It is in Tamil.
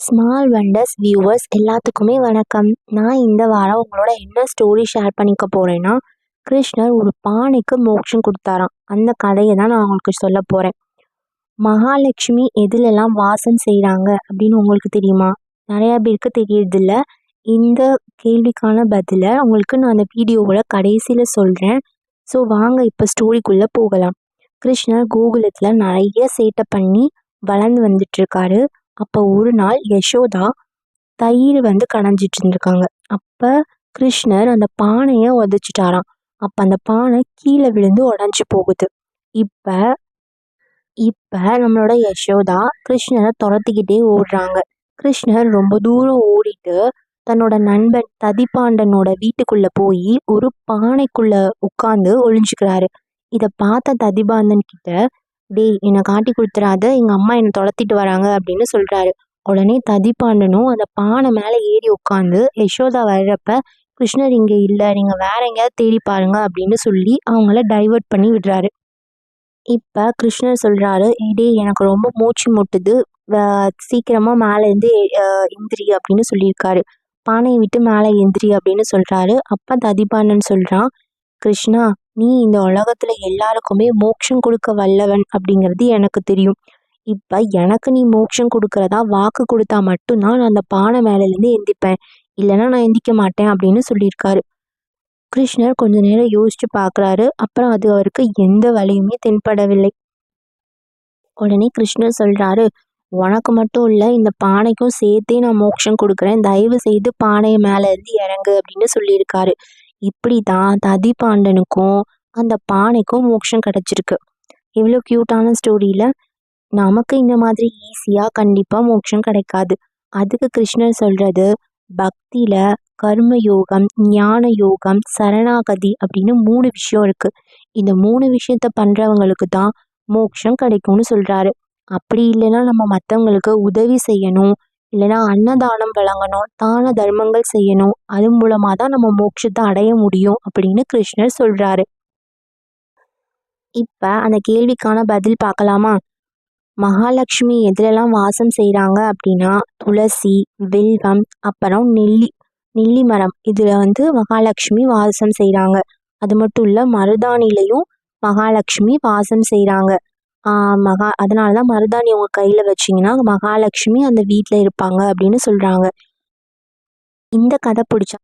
ஸ்மால் வண்டர்ஸ் வியூவர்ஸ் எல்லாத்துக்குமே வணக்கம். நான் இந்த வாரம் உங்களோட என்ன ஸ்டோரி ஷேர் பண்ணிக்க போகிறேன்னா கிருஷ்ணர் ஒரு பானைக்கு மோட்சம் கொடுத்தாராம். அந்த கதையை தான் நான் உங்களுக்கு சொல்ல போகிறேன் மகாலட்சுமி எதுலெல்லாம் வாசம் செய்கிறாங்க அப்படின்னு உங்களுக்கு தெரியுமா? நிறையா பேருக்கு தெரியறதில்ல. இந்த கேள்விக்கான பதிலை உங்களுக்கு நான் அந்த வீடியோவில் கடைசியில் சொல்கிறேன் ஸோ வாங்க இப்போ ஸ்டோரிக்குள்ளே போகலாம். கிருஷ்ணர் கோகுலத்தில் நிறைய சேட்டை பண்ணி வளர்ந்து வந்துட்டுருக்காரு அப்போ ஒரு நாள் யசோதா தயிர் வந்து கடைஞ்சிட்டு இருந்திருக்காங்க அப்போ கிருஷ்ணர் அந்த பானையை உதச்சிட்டாராம். அப்போ அந்த பானை கீழே விழுந்து உடஞ்சி போகுது. இப்போ இப்போ நம்மளோட யசோதா கிருஷ்ணரை துரத்திக்கிட்டே ஓடுறாங்க. கிருஷ்ணர் ரொம்ப தூரம் ஓடிட்டு தன்னோட நண்பன் ததிபாண்டனோட வீட்டுக்குள்ளே போய் ஒரு பானைக்குள்ளே உட்காந்து ஒளிஞ்சுக்கிறாரு. இதை பார்த்த ததிபாண்டன் கிட்ட டேய் என்னை காட்டி கொடுத்துறாத. எங்கள் அம்மா என்னை துளத்திட்டு வராங்க அப்படின்னு சொல்கிறாரு உடனே ததிப்பாண்டனும் அந்த பானை மேலே ஏறி உட்காந்து யசோதா வர்றப்ப கிருஷ்ணர் இங்கே இல்லை. நீங்கள் வேற எங்கேயாவது தேடி பாருங்க அப்படின்னு சொல்லி அவங்கள டைவர்ட் பண்ணி விடுறாரு. இப்போ கிருஷ்ணர் சொல்கிறாரு டேய் எனக்கு ரொம்ப மூச்சு முட்டுது. சீக்கிரமாக மேலே இருந்து எந்திரி அப்படின்னு சொல்லியிருக்காரு. பானையை விட்டு மேலே எந்திரி அப்படின்னு சொல்கிறாரு அப்போ ததிபாண்டன் சொல்கிறான் கிருஷ்ணா நீ இந்த உலகத்துல எல்லாருக்குமே மோட்சம் கொடுக்க வல்லவன் அப்படிங்கிறது எனக்கு தெரியும். இப்போ எனக்கு நீ மோட்சம் கொடுக்கறதா வாக்கு கொடுத்தா மட்டும்தான் நான் அந்த பானை மேலேருந்து எந்திப்பேன். இல்லைன்னா நான் எந்திக்க மாட்டேன் அப்படின்னு சொல்லியிருக்காரு. கிருஷ்ணர் கொஞ்ச நேரம் யோசிச்சு பார்க்குறாரு. அப்புறம் அது அவருக்கு எந்த வழியுமே தென்படவில்லை. உடனே கிருஷ்ணர் சொல்றாரு உனக்கு மட்டும் இல்லை இந்த பானைக்கும் சேர்த்தே நான் மோட்சம் கொடுக்குறேன். தயவு செய்து பானை மேலே இருந்து இறங்கு அப்படின்னு சொல்லியிருக்காரு. இப்படி தான் ததிபாண்டனுக்கும் அந்த பானைக்கும் மோட்சம் கிடச்சிருக்கு. இவ்வளோ க்யூட்டான ஸ்டோரியில் நமக்கு இந்த மாதிரி ஈஸியாக கண்டிப்பாக மோட்சம் கிடைக்காது. அதுக்கு கிருஷ்ணர் சொல்கிறது பக்தியில் கர்ம யோகம் ஞான யோகம் சரணாகதி அப்படின்னு மூணு விஷயம் இருக்குது இந்த மூணு விஷயத்த பண்ணுறவங்களுக்கு தான் மோட்சம் கிடைக்கும்னு சொல்கிறாரு அப்படி இல்லைன்னா நம்ம மற்றவங்களுக்கு உதவி செய்யணும் இல்லைன்னா அன்னதானம் வழங்கணும் தான தர்மங்கள் செய்யணும் அது மூலமாக தான் நம்ம மோட்சத்தை அடைய முடியும் அப்படின்னு கிருஷ்ணர் சொல்கிறாரு இப்போ அந்த கேள்விக்கான பதில் பார்க்கலாமா? மகாலட்சுமி எதுலெல்லாம் வாசம் செய்கிறாங்க அப்படின்னா துளசி வில்வம் அப்புறம் நெல்லி நெல்லி மரம். இதில் வந்து மகாலட்சுமி வாசம் செய்கிறாங்க அது மட்டும் இல்லை மருதாணிலையும் மகாலட்சுமி வாசம் செய்கிறாங்க மகா அதனால தான் மருதாணி உங்கள் கையில் வச்சிங்கன்னா மகாலட்சுமி அந்த வீட்டில் இருப்பாங்க அப்படின்னு சொல்கிறாங்க இந்த கதை பிடிச்சா